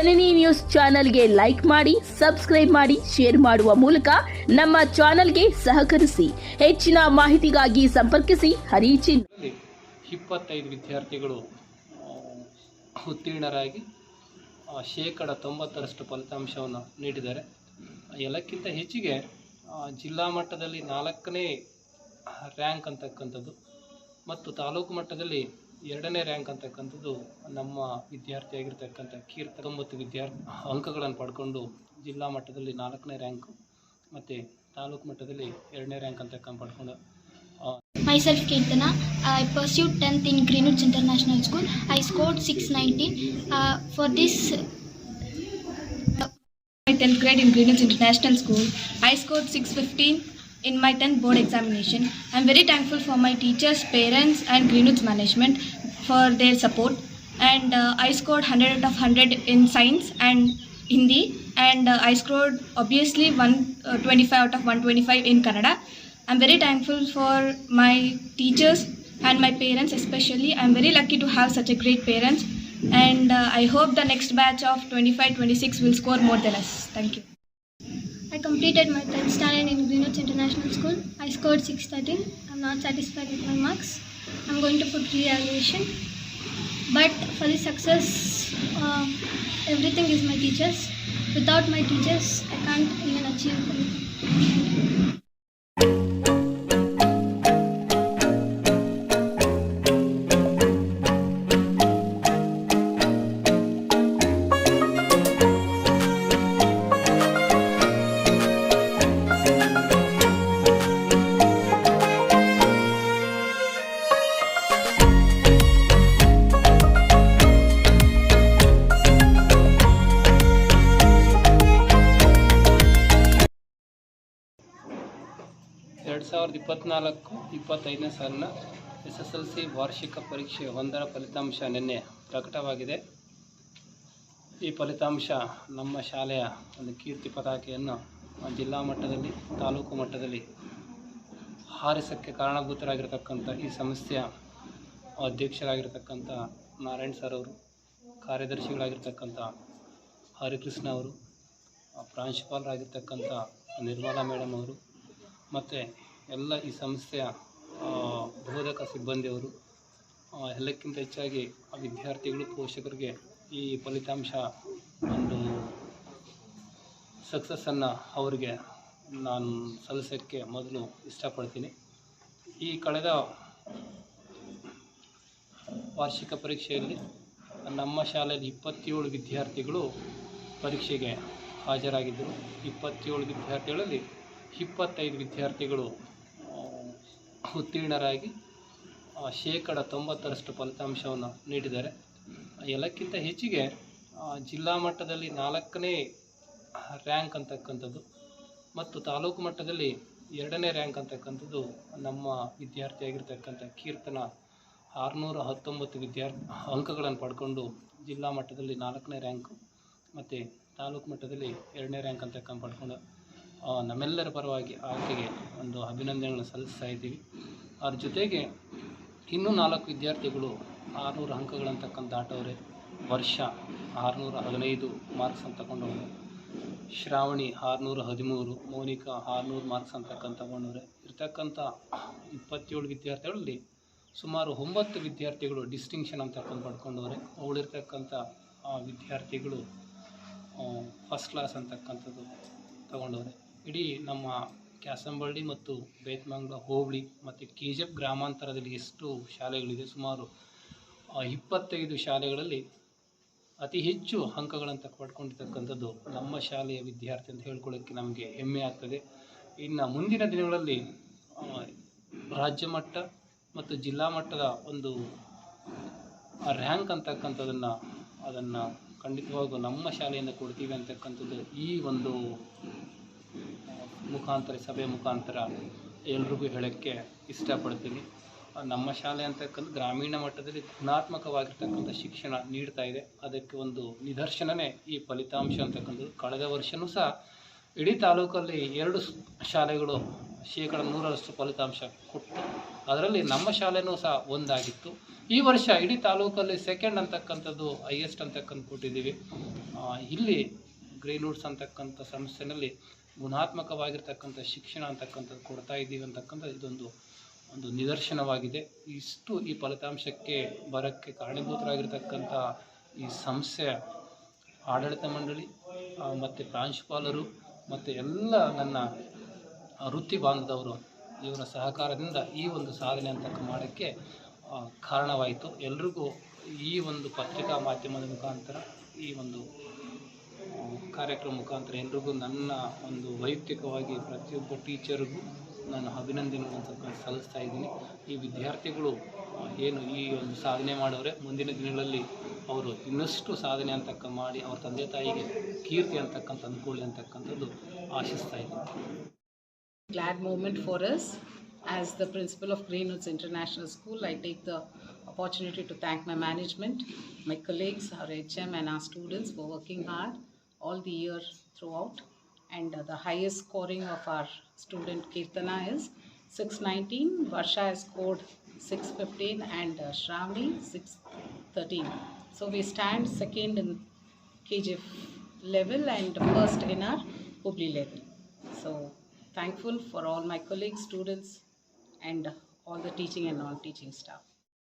ಜನನಿ news ಚಾನೆಲ್ಗೆ like ಮಾಡಿ, subscribe ಮಾಡಿ, ಶೇರ್ ಮಾಡುವ ಮೂಲಕ ನಮ್ಮ ಚಾನೆಲ್ಗೆ ಸಹಕರಿಸಿ. ಹೆಚ್ಚಿನ ಮಾಹಿತಿಗಾಗಿ ಸಂಪರ್ಕಿಸಿ. ಹರಿಚಿನ್. ಇಪ್ಪತ್ತೈದು ವಿದ್ಯಾರ್ಥಿಗಳು ಉತ್ತೀರ್ಣರಾಗಿ ಶೇಕಡ ತೊಂಬತ್ತರಷ್ಟು ಫಲಿತಾಂಶವನ್ನು ನೀಡಿದ್ದಾರೆ. ಎಲ್ಲಕ್ಕಿಂತ ಹೆಚ್ಚಿಗೆ ಜಿಲ್ಲಾ ಮಟ್ಟದಲ್ಲಿ ನಾಲ್ಕನೇ ರ್ಯಾಂಕ್ ಅಂತಕ್ಕಂಥದ್ದು ಮತ್ತು ತಾಲೂಕು ಮಟ್ಟದಲ್ಲಿ ಎರಡನೇ ರ್ಯಾಂಕ್ ಅಂತಕ್ಕಂಥದ್ದು ನಮ್ಮ ವಿದ್ಯಾರ್ಥಿ ಆಗಿರ್ತಕ್ಕಂಥ ಕೀರ್ತ ತೊಂಬತ್ತು ವಿದ್ಯಾರ್ಥಿ ಅಂಕಗಳನ್ನು ಪಡ್ಕೊಂಡು ಜಿಲ್ಲಾ ಮಟ್ಟದಲ್ಲಿ ನಾಲ್ಕನೇ ರ್ಯಾಂಕ್ ಮತ್ತೆ ತಾಲೂಕು ಮಟ್ಟದಲ್ಲಿ ಎರಡನೇ ರ್ಯಾಂಕ್ ಅಂತ ಪಡ್ಕೊಂಡು myself Keerthana I pursue tenth in Greenwoods international school I scored six nineteen for this tenth grade in Greenwoods international school I scored six fifteen in my 10th board examination. I'm very thankful for my teachers, parents, and Greenwoods management for their support. And uh, I scored 100 out of 100 in science and Hindi. And uh, I scored obviously 125 out of 125 in Kannada. I'm very thankful for my teachers and my parents especially. I'm very lucky to have such a great parents. And uh, I hope the next batch of 25-26 will score more than us. Thank you. I completed my 10th standard in Greenwich International School. I scored 613. I'm not satisfied with my marks. I'm going to put re-evaluation. But for the success, uh, everything is my teachers. Without my teachers, I can't even achieve anything. ಸಾವಿರದ ಇಪ್ಪತ್ತ್ನಾಲ್ಕು ಇಪ್ಪತ್ತೈದನೇ ಸಾಲಿನ S S L C ವಾರ್ಷಿಕ ಪರೀಕ್ಷೆ ಒಂದರ ಫಲಿತಾಂಶ ನಿನ್ನೆ ಪ್ರಕಟವಾಗಿದೆ. ಈ ಫಲಿತಾಂಶ ನಮ್ಮ ಶಾಲೆಯ ಒಂದು ಕೀರ್ತಿ ಪತಾಕೆಯನ್ನು ಜಿಲ್ಲಾ ಮಟ್ಟದಲ್ಲಿ, ತಾಲೂಕು ಮಟ್ಟದಲ್ಲಿ ಹಾರಿಸೋಕ್ಕೆ ಕಾರಣಭೂತರಾಗಿರ್ತಕ್ಕಂಥ ಈ ಸಂಸ್ಥೆಯ ಅಧ್ಯಕ್ಷರಾಗಿರ್ತಕ್ಕಂಥ ನಾರಾಯಣ್ ಸರ್ ಅವರು, ಕಾರ್ಯದರ್ಶಿಗಳಾಗಿರ್ತಕ್ಕಂಥ ಹರಿಕೃಷ್ಣ ಅವರು ಪ್ರಾಂಶುಪಾಲರಾಗಿರ್ತಕ್ಕಂಥ ನಿರ್ಮಲಾ ಮೇಡಮ್ ಅವರು, ಮತ್ತು ಎಲ್ಲ ಈ ಸಂಸ್ಥೆಯ ಬೋಧಕ ಸಿಬ್ಬಂದಿಯವರು ಎಲ್ಲಕ್ಕಿಂತ ಹೆಚ್ಚಾಗಿ ವಿದ್ಯಾರ್ಥಿಗಳು, ಪೋಷಕರಿಗೆ ಈ ಫಲಿತಾಂಶ ಒಂದು ಸಕ್ಸಸ್ಸನ್ನು ಅವರಿಗೆ ನಾನು ಸಲ್ಲಿಸೋಕ್ಕೆ ಮೊದಲು ಇಷ್ಟಪಡ್ತೀನಿ. ಈ ಕಳೆದ ವಾರ್ಷಿಕ ಪರೀಕ್ಷೆಯಲ್ಲಿ ನಮ್ಮ ಶಾಲೆಯಲ್ಲಿ ಇಪ್ಪತ್ತೇಳು ವಿದ್ಯಾರ್ಥಿಗಳು ಪರೀಕ್ಷೆಗೆ ಹಾಜರಾಗಿದ್ದರು. ಇಪ್ಪತ್ತೇಳು ವಿದ್ಯಾರ್ಥಿಗಳಲ್ಲಿ ಇಪ್ಪತ್ತೈದು ವಿದ್ಯಾರ್ಥಿಗಳು ಉತ್ತೀರ್ಣರಾಗಿ ಶೇಕಡ ತೊಂಬತ್ತರಷ್ಟು ಫಲಿತಾಂಶವನ್ನು ನೀಡಿದ್ದಾರೆ. ಎಲ್ಲಕ್ಕಿಂತ ಹೆಚ್ಚಿಗೆ ಜಿಲ್ಲಾ ಮಟ್ಟದಲ್ಲಿ ನಾಲ್ಕನೇ ರ್ಯಾಂಕ್ ಅಂತಕ್ಕಂಥದ್ದು ಮತ್ತು ತಾಲೂಕು ಮಟ್ಟದಲ್ಲಿ ಎರಡನೇ ರ್ಯಾಂಕ್ ಅಂತಕ್ಕಂಥದ್ದು ನಮ್ಮ ವಿದ್ಯಾರ್ಥಿಯಾಗಿರ್ತಕ್ಕಂಥ ಕೀರ್ತನ ಆರುನೂರ ಹತ್ತೊಂಬತ್ತು ವಿದ್ಯಾರ್ಥಿ ಅಂಕಗಳನ್ನು ಪಡ್ಕೊಂಡು ಜಿಲ್ಲಾ ಮಟ್ಟದಲ್ಲಿ ನಾಲ್ಕನೇ ರ್ಯಾಂಕು ಮತ್ತು ತಾಲೂಕು ಮಟ್ಟದಲ್ಲಿ ಎರಡನೇ ರ್ಯಾಂಕ್ ಅಂತಕ್ಕಂಥ ಪಡ್ಕೊಂಡು ನಮ್ಮೆಲ್ಲರ ಪರವಾಗಿ ಆಕೆಗೆ ಒಂದು ಅಭಿನಂದನೆಗಳನ್ನು ಸಲ್ಲಿಸ್ತಾ ಇದ್ದೀವಿ. ಅದ್ರ ಜೊತೆಗೆ ಇನ್ನೂ ನಾಲ್ಕು ವಿದ್ಯಾರ್ಥಿಗಳು ಆರುನೂರು ಅಂಕಗಳಂತಕ್ಕಂಥ ದಾಟವ್ರೆ ವರ್ಷ ಆರುನೂರ ಹದಿನೈದು ಮಾರ್ಕ್ಸ್ ಅಂತ ತಗೊಂಡವ್ರೆ. ಶ್ರಾವಣಿ ಆರುನೂರ ಹದಿಮೂರು, ಮೌನಿಕಾ ಆರುನೂರು ಮಾರ್ಕ್ಸ್ ಅಂತಕ್ಕಂಥ ತಗೊಂಡವ್ರೆ. ಇರ್ತಕ್ಕಂಥ ಇಪ್ಪತ್ತೇಳು ವಿದ್ಯಾರ್ಥಿಗಳಲ್ಲಿ ಸುಮಾರು ಒಂಬತ್ತು ವಿದ್ಯಾರ್ಥಿಗಳು ಡಿಸ್ಟಿಂಕ್ಷನ್ ಅಂತಕ್ಕಂಥ ಪಡ್ಕೊಂಡವ್ರೆ. ಅವಳಿರ್ತಕ್ಕಂಥ ವಿದ್ಯಾರ್ಥಿಗಳು ಫಸ್ಟ್ ಕ್ಲಾಸ್ ಅಂತಕ್ಕಂಥದ್ದು ತಗೊಂಡವ್ರೆ. ಇಡೀ ನಮ್ಮ ಕ್ಯಾಸಂಬಳ್ಳಿ ಮತ್ತು ಬೇತ್ಮಂಗ್ಲ ಹೋಬಳಿ ಮತ್ತು ಕೆ ಜಿ ಎಫ್ ಗ್ರಾಮಾಂತರದಲ್ಲಿ ಎಷ್ಟು ಶಾಲೆಗಳಿದೆ? ಸುಮಾರು ಇಪ್ಪತ್ತೈದು ಶಾಲೆಗಳಲ್ಲಿ ಅತಿ ಹೆಚ್ಚು ಅಂಕಗಳನ್ನು ಪಡ್ಕೊಂಡಿರ್ತಕ್ಕಂಥದ್ದು ನಮ್ಮ ಶಾಲೆಯ ವಿದ್ಯಾರ್ಥಿ ಅಂತ ಹೇಳ್ಕೊಳ್ಳೋಕ್ಕೆ ನಮಗೆ ಹೆಮ್ಮೆ ಆಗ್ತದೆ. ಇನ್ನು ಮುಂದಿನ ದಿನಗಳಲ್ಲಿ ರಾಜ್ಯ ಮಟ್ಟ ಮತ್ತು ಜಿಲ್ಲಾ ಮಟ್ಟದ ಒಂದು ರ್ಯಾಂಕ್ ಅಂತಕ್ಕಂಥದ್ದನ್ನು ಅದನ್ನು ಖಂಡಿತವಾಗೂ ನಮ್ಮ ಶಾಲೆಯಿಂದ ಕೊಡ್ತೀವಿ ಅಂತಕ್ಕಂಥದ್ದು ಈ ಒಂದು ಮುಖಾಂತರ ಸಭೆ ಮುಖಾಂತರ ಎಲ್ರಿಗೂ ಹೇಳೋಕ್ಕೆ ಇಷ್ಟಪಡ್ತೀನಿ. ನಮ್ಮ ಶಾಲೆ ಅಂತಕ್ಕಂಥ ಗ್ರಾಮೀಣ ಮಟ್ಟದಲ್ಲಿ ಗುಣಾತ್ಮಕವಾಗಿರ್ತಕ್ಕಂಥ ಶಿಕ್ಷಣ ನೀಡ್ತಾ ಇದೆ. ಅದಕ್ಕೆ ಒಂದು ನಿದರ್ಶನವೇ ಈ ಫಲಿತಾಂಶ ಅಂತಕ್ಕಂಥದ್ದು ಕಳೆದ ವರ್ಷವೂ ಸಹ ಇಡೀ ತಾಲೂಕಲ್ಲಿ ಎರಡು ಶಾಲೆಗಳು ಶೇಕಡ ನೂರರಷ್ಟು ಫಲಿತಾಂಶ ಕೊಟ್ಟು. ಅದರಲ್ಲಿ ನಮ್ಮ ಶಾಲೆನೂ ಸಹ ಒಂದಾಗಿತ್ತು. ಈ ವರ್ಷ ಇಡೀ ತಾಲೂಕಲ್ಲಿ ಸೆಕೆಂಡ್ ಅಂತಕ್ಕಂಥದ್ದು ಹೈಯೆಸ್ಟ್ ಅಂತಕ್ಕಂಥ ಕೊಟ್ಟಿದ್ದೀವಿ. ಇಲ್ಲಿ ಗ್ರೇನೂಡ್ಸ್ ಅಂತಕ್ಕಂಥ ಸಂಸ್ಥೆನಲ್ಲಿ ಗುಣಾತ್ಮಕವಾಗಿರ್ತಕ್ಕಂಥ ಶಿಕ್ಷಣ ಅಂತಕ್ಕಂಥದ್ದು ಕೊಡ್ತಾ ಇದ್ದೀವಿ ಅಂತಕ್ಕಂಥ ಇದೊಂದು ಒಂದು ನಿದರ್ಶನವಾಗಿದೆ. ಇಷ್ಟು ಈ ಫಲಿತಾಂಶಕ್ಕೆ ಬರೋಕ್ಕೆ ಕಾರಣೀಭೂತರಾಗಿರ್ತಕ್ಕಂಥ ಈ ಸಂಸ್ಥೆ, ಆಡಳಿತ ಮಂಡಳಿ ಮತ್ತು ಪ್ರಾಂಶುಪಾಲರು, ಮತ್ತು ಎಲ್ಲ ನನ್ನ ವೃತ್ತಿ ಬಾಂಧವರು ಇವರ ಸಹಕಾರದಿಂದ ಈ ಒಂದು ಸಾಧನೆ ಅಂತಕ್ಕ ಮಾಡೋಕ್ಕೆ ಕಾರಣವಾಯಿತು. ಎಲ್ರಿಗೂ ಈ ಒಂದು ಪತ್ರಿಕಾ ಮಾಧ್ಯಮದ ಮುಖಾಂತರ ಈ ಒಂದು ಕಾರ್ಯಕ್ರಮ ಮುಖಾಂತರ ಎಲ್ಲರಿಗೂ ನನ್ನ ಒಂದು ವೈಯಕ್ತಿಕವಾಗಿ ಪ್ರತಿಯೊಬ್ಬ ಟೀಚರ್ಗೂ ನಾನು ಅಭಿನಂದನೆಗಳನ್ನು ಸಲ್ಲಿಸ್ತಾ ಇದ್ದೀನಿ. ಈ ವಿದ್ಯಾರ್ಥಿಗಳು ಏನು ಈ ಒಂದು ಸಾಧನೆ ಮಾಡೋರೆ, ಮುಂದಿನ ದಿನಗಳಲ್ಲಿ ಅವರು ಇನ್ನಷ್ಟು ಸಾಧನೆ ಅಂತಕ್ಕ ಮಾಡಿ ಅವ್ರ ತಂದೆ ತಾಯಿಗೆ ಕೀರ್ತಿ ಅಂತಕ್ಕಂಥ ಅನ್ಕೊಳ್ಳಿ ಅಂತಕ್ಕಂಥದ್ದು ಆಶಿಸ್ತಾ ಇದ್ದೀನಿ. As the principal of greenwoods international school, i take the opportunity to thank my management, my colleagues, our hm and our students for working hard. All the year throughout. And uh, the highest scoring of our student Kirtana is 619, Varsha has scored 615 and uh, Shravani 613. So we stand second in KGF level and first in our Hubli level. So thankful for all my colleagues, students, and all the teaching and non-teaching staff.